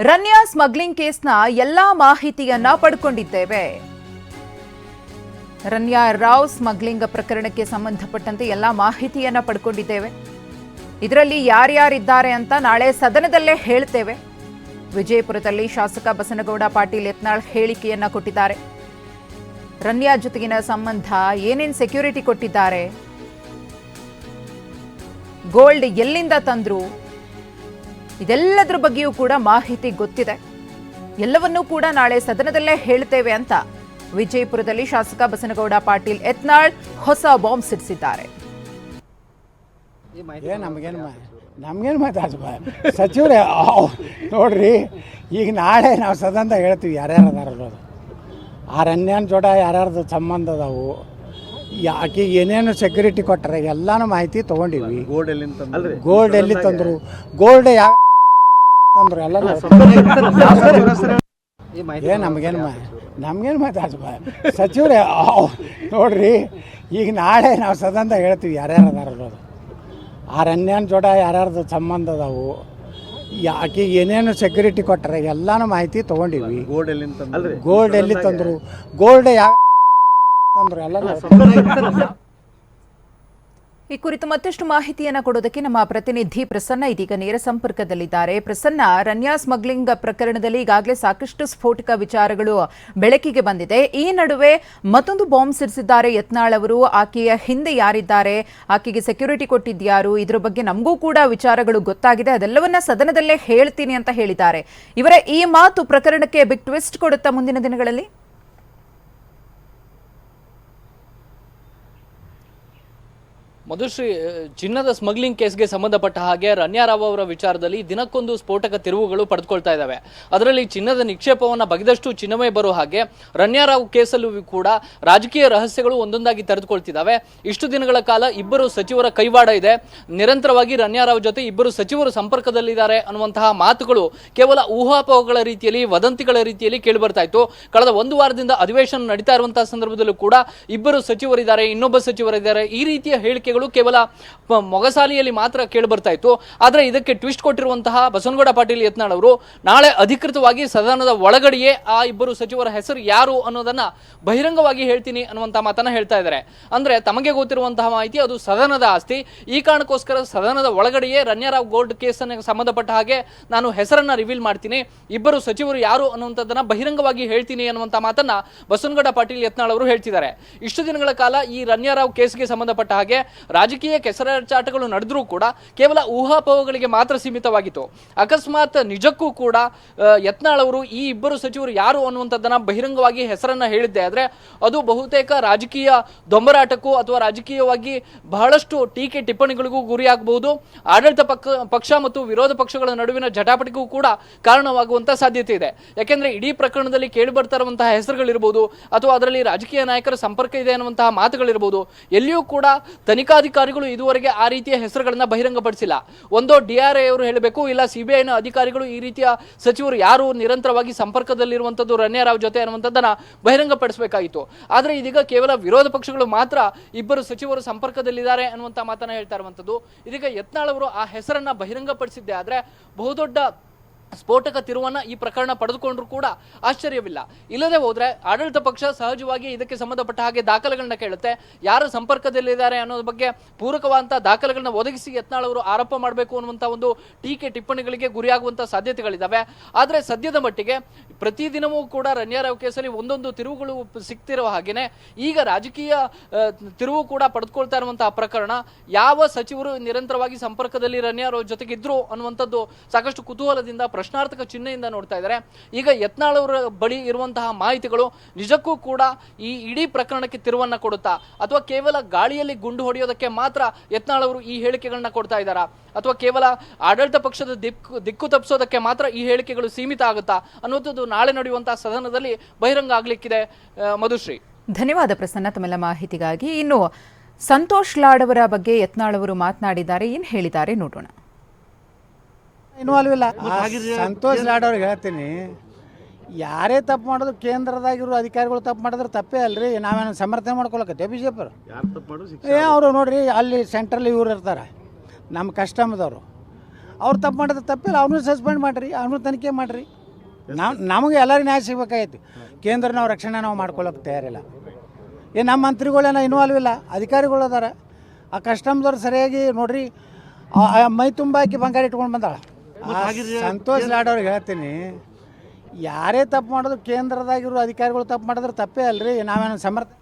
Ranya smuggling ಕೇಸ್ನ ಎಲ್ಲಾ ಮಾಹಿತಿಯನ್ನ ಪಡ್ಕೊಂಡಿದ್ದೇವೆ. ರನ್ಯಾ ರಾವ್ ಸ್ಮಗ್ಲಿಂಗ್ ಪ್ರಕರಣಕ್ಕೆ ಸಂಬಂಧಪಟ್ಟಂತೆ ಎಲ್ಲಾ ಮಾಹಿತಿಯನ್ನ ಪಡ್ಕೊಂಡಿದ್ದೇವೆ. ಇದರಲ್ಲಿ ಯಾರ್ಯಾರಿದ್ದಾರೆ ಅಂತ ನಾಳೆ ಸದನದಲ್ಲೇ ಹೇಳ್ತೇವೆ. ವಿಜಯಪುರದಲ್ಲಿ ಶಾಸಕ ಬಸನಗೌಡ ಪಾಟೀಲ್ ಯತ್ನಾಳ್ ಹೇಳಿಕೆಯನ್ನ ಕೊಟ್ಟಿದ್ದಾರೆ. ರನ್ಯಾ ಜೊತೆಗಿನ ಸಂಬಂಧ ಏನೇನು ಸೆಕ್ಯೂರಿಟಿ ಕೊಟ್ಟಿದ್ದಾರೆ? ಗೋಲ್ಡ್ ಎಲ್ಲಿಂದ ತಂದ್ರು? ಇದೆಲ್ಲದರ ಬಗ್ಗೆಯೂ ಕೂಡ ಮಾಹಿತಿ ಗೊತ್ತಿದೆ. ಎಲ್ಲವನ್ನೂ ಕೂಡ ನಾಳೆ ಸದನದಲ್ಲೇ ಹೇಳ್ತೇವೆ ಅಂತ ವಿಜಯಪುರದಲ್ಲಿ ಶಾಸಕ ಬಸನಗೌಡ ಪಾಟೀಲ್ ಯತ್ನಾಳ್ ಹೊಸ ಬಾಂಬ್ ಸಿಡಿಸಿದ್ದಾರೆ. ನಮ್ಗೇನು ನಮಗೇನು ಮಾತಾಡ್ಸ ಸಚಿವರೇ ನೋಡ್ರಿ ಈಗ ನಾಳೆ ನಾವು ಸದನದ ಹೇಳ್ತೀವಿ ಯಾರ್ಯಾರು ಆ ರನ್ಯಾನ್ ಜೋಡ ಯಾರ್ಯಾರ್ದು ಸಂಬಂಧ ಅದಾವು. ಯಾಕೆ ಏನೇನು ಸೆಕ್ಯೂರಿಟಿ ಕೊಟ್ಟಾರೆ ಎಲ್ಲಾನು ಮಾಹಿತಿ ತಗೊಂಡಿವಿ. ಗೋಲ್ಡ್ ಎಲ್ಲಿಂದ ತಂದ್ರಿ? ಗೋಲ್ಡ್ ಎಲ್ಲಿ ತಂದರು? ಗೋಲ್ಡ್ ಯಾವ ತಂದ್ರು ಎಲ್ಲ ಏ ನಮಗೇನು ನಮಗೇನು ಮಾತಾಡ್ಸ ಸಚಿವರೇ ಅವ್ ನೋಡ್ರಿ ಈಗ ನಾಳೆ ನಾವು ಸದಂತ ಹೇಳ್ತೀವಿ ಯಾರ್ಯಾರು ಅದಾರ ಅನ್ನೋದು ಆ ರನ್ಯಾನ್ ಜೋಡ ಯಾರ್ಯಾರ್ದು ಸಂಬಂಧ ಅದಾವು ಆಕೆ ಏನೇನು ಸೆಕ್ಯೂರಿಟಿ ಕೊಟ್ಟಾರೆ ಎಲ್ಲಾನು ಮಾಹಿತಿ ತೊಗೊಂಡಿವಿ. ಗೋಲ್ಡ್ ಎಲ್ಲಿ ತಂದ್ರಿ? ಗೋಲ್ಡ್ ಎಲ್ಲಿ ತಂದರು? ಗೋಲ್ಡ್ ಯಾವ ತಂದ್ರು? ಎಲ್ಲ ಈ ಕುರಿತು ಮತ್ತಷ್ಟು ಮಾಹಿತಿಯನ್ನು ಕೊಡೋದಕ್ಕೆ ನಮ್ಮ ಪ್ರತಿನಿಧಿ ಪ್ರಸನ್ನ ಇದೀಗ ನೇರ ಸಂಪರ್ಕದಲ್ಲಿದ್ದಾರೆ. ಪ್ರಸನ್ನ, ರನ್ಯಾ ಸ್ಮಗ್ಲಿಂಗ್ ಪ್ರಕರಣದಲ್ಲಿ ಈಗಾಗಲೇ ಸಾಕಷ್ಟು ಸ್ಫೋಟಕ ವಿಚಾರಗಳು ಬೆಳಕಿಗೆ ಬಂದಿದೆ. ಈ ನಡುವೆ ಮತ್ತೊಂದು ಬಾಂಬ್ ಸಿಡಿಸಿದ್ದಾರೆ ಯತ್ನಾಳ್ ಅವರು. ಆಕೆಯ ಹಿಂದೆ ಯಾರಿದ್ದಾರೆ? ಆಕೆಗೆ ಸೆಕ್ಯೂರಿಟಿ ಕೊಟ್ಟಿದ್ಯಾರು ಇದರ ಬಗ್ಗೆ ನಮಗೂ ಕೂಡ ವಿಚಾರಗಳು ಗೊತ್ತಾಗಿದೆ. ಅದೆಲ್ಲವನ್ನ ಸದನದಲ್ಲೇ ಹೇಳ್ತೀನಿ ಅಂತ ಹೇಳಿದ್ದಾರೆ. ಇವರ ಈ ಮಾತು ಪ್ರಕರಣಕ್ಕೆ ಬಿಗ್ ಟ್ವಿಸ್ಟ್ ಕೊಡುತ್ತಾ ಮುಂದಿನ ದಿನಗಳಲ್ಲಿ? ಮಧುಶ್ರೀ ಚಿನ್ನದ ಸ್ಮಗ್ಲಿಂಗ್ ಕೇಸ್ಗೆ ಸಂಬಂಧಪಟ್ಟ ಹಾಗೆ ರನ್ಯಾರಾವ್ ಅವರ ವಿಚಾರದಲ್ಲಿ ದಿನಕ್ಕೊಂದು ಸ್ಫೋಟಕ ತಿರುವುಗಳು ಪಡೆದುಕೊಳ್ತಾ ಇದ್ದಾವೆ ಅದರಲ್ಲಿ ಚಿನ್ನದ ನಿಕ್ಷೇಪವನ್ನು ಬಗೆದಷ್ಟು ಚಿನ್ನವೇ ಬರೋ ಹಾಗೆ ರನ್ಯಾರಾವ್ ಕೇಸಲ್ಲೂ ಕೂಡ ರಾಜಕೀಯ ರಹಸ್ಯಗಳು ಒಂದೊಂದಾಗಿ ತೆರೆದುಕೊಳ್ತಿದ್ದಾವೆ ಇಷ್ಟು ದಿನಗಳ ಕಾಲ ಇಬ್ಬರು ಸಚಿವರ ಕೈವಾಡ ಇದೆ. ನಿರಂತರವಾಗಿ ರನ್ಯಾರಾವ್ ಜೊತೆ ಇಬ್ಬರು ಸಚಿವರು ಸಂಪರ್ಕದಲ್ಲಿದ್ದಾರೆ ಅನ್ನುವಂತಹ ಮಾತುಗಳು ಕೇವಲ ಊಹಾಪೋಹಗಳ ರೀತಿಯಲ್ಲಿ, ವದಂತಿಗಳ ರೀತಿಯಲ್ಲಿ ಕೇಳಿ ಬರ್ತಾ ಇತ್ತು. ಕಳೆದ ಒಂದು ವಾರದಿಂದ ಅಧಿವೇಶನ ನಡೀತಾ ಇರುವಂತಹ ಸಂದರ್ಭದಲ್ಲೂ ಕೂಡ ಇಬ್ಬರು ಸಚಿವರಿದ್ದಾರೆ, ಇನ್ನೊಬ್ಬ ಸಚಿವರಿದ್ದಾರೆ. ಈ ರೀತಿಯ ಹೇಳಿಕೆಗಳು ಕೇವಲ ಮೊಗಸಾಲಿಯಲ್ಲಿ ಮಾತ್ರ ಕೇಳಿ ಬರ್ತಾ ಇತ್ತು. ಆದರೆ ಇದಕ್ಕೆ ಟ್ವಿಸ್ಟ್ ಕೊಟ್ಟಿರುವಂತಹ ಬಸವನಗೌಡ ಪಾಟೀಲ್ ಯತ್ನಾಳ್ ಅವರು ನಾಳೆ ಅಧಿಕೃತವಾಗಿ ಸದನದ ಒಳಗಡೆಯೇ ಆ ಇಬ್ಬರು ಸಚಿವರ ಹೆಸರು ಯಾರು ಅನ್ನೋದನ್ನ ಬಹಿರಂಗವಾಗಿ ಹೇಳ್ತೀನಿ ಅನ್ನುವಂತ ಮಾತನ್ನ ಹೇಳ್ತಾ ಇದ್ದಾರೆ. ಅಂದ್ರೆ ತಮಗೆ ಗೊತ್ತಿರುವಂತಹ ಮಾಹಿತಿ ಅದು ಸದನದ ಆಸ್ತಿ. ಈ ಕಾರಣಕ್ಕೋಸ್ಕರ ಸದನದ ಒಳಗಡೆಯೇ ರನ್ಯಾರಾವ್ ಗೋಲ್ಡ್ ಕೇಸನ್ನು ಸಂಬಂಧಪಟ್ಟ ಹಾಗೆ ನಾನು ಹೆಸರನ್ನ ರಿವೀಲ್ ಮಾಡ್ತೀನಿ. ಇಬ್ಬರು ಸಚಿವರು ಯಾರು ಅನ್ನುವಂಥದ್ದನ್ನ ಬಹಿರಂಗವಾಗಿ ಹೇಳ್ತೀನಿ ಅನ್ನುವಂಥ ಮಾತನ್ನ ಬಸವನಗೌಡ ಪಾಟೀಲ್ ಯತ್ನಾಳ್ ಅವರು ಹೇಳ್ತಿದ್ದಾರೆ. ಇಷ್ಟು ದಿನಗಳ ಕಾಲ ಈ ರನ್ಯಾರಾವ್ ಕೇಸ್ಗೆ ಸಂಬಂಧಪಟ್ಟ ಹಾಗೆ ರಾಜಕೀಯ ಕೆಸರಚಾಟಗಳು ನಡೆದ್ರೂ ಕೂಡ ಕೇವಲ ಊಹಾಪೋಹಗಳಿಗೆ ಮಾತ್ರ ಸೀಮಿತವಾಗಿತ್ತು. ಅಕಸ್ಮಾತ್ ನಿಜಕ್ಕೂ ಕೂಡ ಯತ್ನಾಳ್ ಅವರು ಈ ಇಬ್ಬರು ಸಚಿವರು ಯಾರು ಅನ್ನುವಂಥದ್ದನ್ನ ಬಹಿರಂಗವಾಗಿ ಹೆಸರನ್ನ ಹೇಳಿದ್ದೆ. ಆದ್ರೆ ಅದು ಬಹುತೇಕ ರಾಜಕೀಯ ದೊಂಬರಾಟಕ್ಕೂ ಅಥವಾ ರಾಜಕೀಯವಾಗಿ ಬಹಳಷ್ಟು ಟೀಕೆ ಟಿಪ್ಪಣಿಗಳಿಗೂ ಗುರಿಯಾಗಬಹುದು. ಆಡಳಿತ ಪಕ್ಷ ಪಕ್ಷ ಮತ್ತು ವಿರೋಧ ಪಕ್ಷಗಳ ನಡುವಿನ ಜಟಾಪಟಿಗೂ ಕೂಡ ಕಾರಣವಾಗುವಂತ ಸಾಧ್ಯತೆ ಇದೆ. ಯಾಕೆಂದ್ರೆ ಇಡೀ ಪ್ರಕರಣದಲ್ಲಿ ಕೇಳಿ ಬರ್ತಾ ಇರುವಂತಹ ಹೆಸರುಗಳಿರ್ಬೋದು, ಅಥವಾ ಅದರಲ್ಲಿ ರಾಜಕೀಯ ನಾಯಕರ ಸಂಪರ್ಕ ಇದೆ ಅನ್ನುವಂತಹ ಮಾತುಗಳಿರ್ಬೋದು. ಎಲ್ಲಿಯೂ ಕೂಡ ತನಿಖಾಧಿಕಾರಿಗಳು ಇದುವರೆಗೆ ಆ ರೀತಿಯ ಹೆಸರುಗಳನ್ನ ಬಹಿರಂಗಪಡಿಸಿಲ್ಲ. ಒಂದೋ ಡಿ ಆರ್ ಅವರು ಹೇಳಬೇಕು, ಇಲ್ಲ ಸಿಬಿಐನ ಅಧಿಕಾರಿಗಳು ಈ ರೀತಿಯ ಸಚಿವರು ಯಾರು ನಿರಂತರವಾಗಿ ಸಂಪರ್ಕದಲ್ಲಿರುವಂಥದ್ದು ರನ್ಯಾರಾವ್ ಜೊತೆ ಅನ್ನುವಂಥದ್ದನ್ನ ಬಹಿರಂಗಪಡಿಸಬೇಕಾಗಿತ್ತು ಆದರೆ ಇದೀಗ ಕೇವಲ ವಿರೋಧ ಪಕ್ಷಗಳು ಮಾತ್ರ ಇಬ್ಬರು ಸಚಿವರು ಸಂಪರ್ಕದಲ್ಲಿದ್ದಾರೆ ಅನ್ನುವಂಥ ಮಾತನ್ನ ಹೇಳ್ತಾ ಇರುವಂಥದ್ದು ಇದೀಗ ಯತ್ನಾಳ್ ಅವರು ಆ ಹೆಸರನ್ನ ಬಹಿರಂಗಪಡಿಸಿದ್ದೆ ಆದರೆ ಬಹುದೊಡ್ಡ ಸ್ಫೋಟಕ ತಿರುವನ್ನ ಈ ಪ್ರಕರಣ ಪಡೆದುಕೊಂಡ್ರು ಕೂಡ ಆಶ್ಚರ್ಯವಿಲ್ಲ. ಇಲ್ಲದೆ ಹೋದ್ರೆ ಆಡಳಿತ ಪಕ್ಷ ಸಹಜವಾಗಿ ಇದಕ್ಕೆ ಸಂಬಂಧಪಟ್ಟ ಹಾಗೆ ದಾಖಲೆಗಳನ್ನ ಕೇಳುತ್ತೆ. ಯಾರು ಸಂಪರ್ಕದಲ್ಲಿದ್ದಾರೆ ಅನ್ನೋದ್ರ ಬಗ್ಗೆ ಪೂರಕವಾದಂತಹ ದಾಖಲೆಗಳನ್ನ ಒದಗಿಸಿ ಯತ್ನಾಳ್ ಅವರು ಆರೋಪ ಮಾಡಬೇಕು ಅನ್ನುವಂತ ಒಂದು ಟೀಕೆ ಟಿಪ್ಪಣಿಗಳಿಗೆ ಗುರಿಯಾಗುವಂತ ಸಾಧ್ಯತೆಗಳಿದ್ದಾವೆ ಆದ್ರೆ ಸದ್ಯದ ಮಟ್ಟಿಗೆ ಪ್ರತಿದಿನವೂ ಕೂಡ ರನ್ಯಾರಾವ್ ಕೇಸಲ್ಲಿ ಒಂದೊಂದು ತಿರುವುಗಳು ಸಿಗ್ತಿರುವ ಹಾಗೇನೆ. ಈಗ ರಾಜಕೀಯ ತಿರುವು ಕೂಡ ಪಡೆದುಕೊಳ್ತಾ ಇರುವಂತಹ ಪ್ರಕರಣ ಯಾವ ಸಚಿವರು ನಿರಂತರವಾಗಿ ಸಂಪರ್ಕದಲ್ಲಿ ರನ್ಯಾರಾವ್ ಜೊತೆಗಿದ್ರು ಅನ್ನುವಂಥದ್ದು ಸಾಕಷ್ಟು ಕುತೂಹಲದಿಂದ ಪ್ರಶ್ನಾರ್ಥಕ ಚಿಹ್ನೆಯಿಂದ ನೋಡ್ತಾ ಇದ್ದಾರೆ. ಈಗ ಯತ್ನಾಳವರ ಬಳಿ ಇರುವಂತಹ ಮಾಹಿತಿಗಳು ನಿಜಕ್ಕೂ ಕೂಡ ಈ ಇಡೀ ಪ್ರಕರಣಕ್ಕೆ ತಿರುವನ್ನು ಕೊಡುತ್ತಾ, ಅಥವಾ ಕೇವಲ ಗಾಳಿಯಲ್ಲಿ ಗುಂಡು ಹೊಡೆಯೋದಕ್ಕೆ ಮಾತ್ರ ಯತ್ನಾಳವರು ಈ ಹೇಳಿಕೆಗಳನ್ನ ಕೊಡ್ತಾ ಇದ್ದಾರಾ? ಅಥವಾ ಕೇವಲ ಆಡಳಿತ ಪಕ್ಷದ ದಿಕ್ಕು ದಿಕ್ಕು ತಪ್ಪಿಸೋದಕ್ಕೆ ಮಾತ್ರ ಈ ಹೇಳಿಕೆಗಳು ಸೀಮಿತ ಆಗುತ್ತಾ? ಅನ್ನುವಂಥದ್ದು ನಾಳೆ ನಡೆಯುವಂತಹ ಸದನದಲ್ಲಿ ಬಹಿರಂಗ ಆಗ್ಲಿಕ್ಕಿದೆ ಮಧುಶ್ರೀ. ಧನ್ಯವಾದ ಪ್ರಸನ್ನ, ತಮ್ಮೆಲ್ಲ ಮಾಹಿತಿಗಾಗಿ. ಇನ್ನು ಸಂತೋಷ್ ಲಾಡ್ ಅವರ ಬಗ್ಗೆ ಯತ್ನಾಳ್ ಅವರು ಮಾತನಾಡಿದ್ದಾರೆ, ಏನು ಹೇಳಿದ್ದಾರೆ ನೋಡೋಣ. ಇನ್ವಾಲ್ವ್ ಇಲ್ಲ. ಸಂತೋಷ್ ಲಾಡ್ ಅವ್ರಿಗೆ ಹೇಳ್ತೀನಿ ಯಾರೇ ತಪ್ಪು ಮಾಡೋದು ಕೇಂದ್ರದಾಗಿರೋ ಅಧಿಕಾರಿಗಳು ತಪ್ಪು ಮಾಡಿದ್ರೆ ತಪ್ಪೇ ಅಲ್ರಿ. ನಾವೇನು ಸಮರ್ಥನೆ ಮಾಡ್ಕೊಳಕತ್ತೆ ಬಿ ಜೆ ಪಿ ಯಾರು ತಪ್ಪು ಮಾಡೋದು ಏ ಅವರು ನೋಡ್ರಿ ಅಲ್ಲಿ ಸೆಂಟ್ರಲ್ಲಿ ಇವ್ರು ಇರ್ತಾರೆ ನಮ್ಮ ಕಸ್ಟಮ್ದವರು. ಅವ್ರು ತಪ್ಪು ಮಾಡಿದ್ರೆ ತಪ್ಪಿಲ್ಲ ಅವ್ರನ್ನೂ ಸಸ್ಪೆಂಡ್ ಮಾಡಿರಿ ಅವ್ರನ್ನೂ ತನಿಖೆ ಮಾಡಿರಿ. ನಾವು ನಮಗೆ ಎಲ್ಲರಿಗೂ ನ್ಯಾಯ ಸಿಗಬೇಕಾಯ್ತು ಕೇಂದ್ರ ನಾವು ರಕ್ಷಣೆ ನಾವು ಮಾಡ್ಕೊಳ್ಳೋಕೆ ತಯಾರಿಲ್ಲ. ಏ ನಮ್ಮ ಮಂತ್ರಿಗಳೇನೋ ಇನ್ವಾಲ್ವ್ ಇಲ್ಲ ಅಧಿಕಾರಿಗಳು ಅದಾರ. ಆ ಕಸ್ಟಮ್ದವ್ರು ಸರಿಯಾಗಿ ನೋಡ್ರಿ ಮೈ ತುಂಬ ಹಾಕಿ ಬಂಗಾರ ಇಟ್ಕೊಂಡು ಬಂದಾಳ. ಸಂತೋಷ್ ಲಾಡ್ ಅವ್ರಿಗೆ ಹೇಳ್ತೀನಿ ಯಾರೇ ತಪ್ಪು ಮಾಡೋದು ಕೇಂದ್ರದಾಗಿರೋ ಅಧಿಕಾರಿಗಳು ತಪ್ಪು ಮಾಡಿದ್ರೆ ತಪ್ಪೇ ಅಲ್ರಿ ನಾವೇನು ಸಮರ್ಥ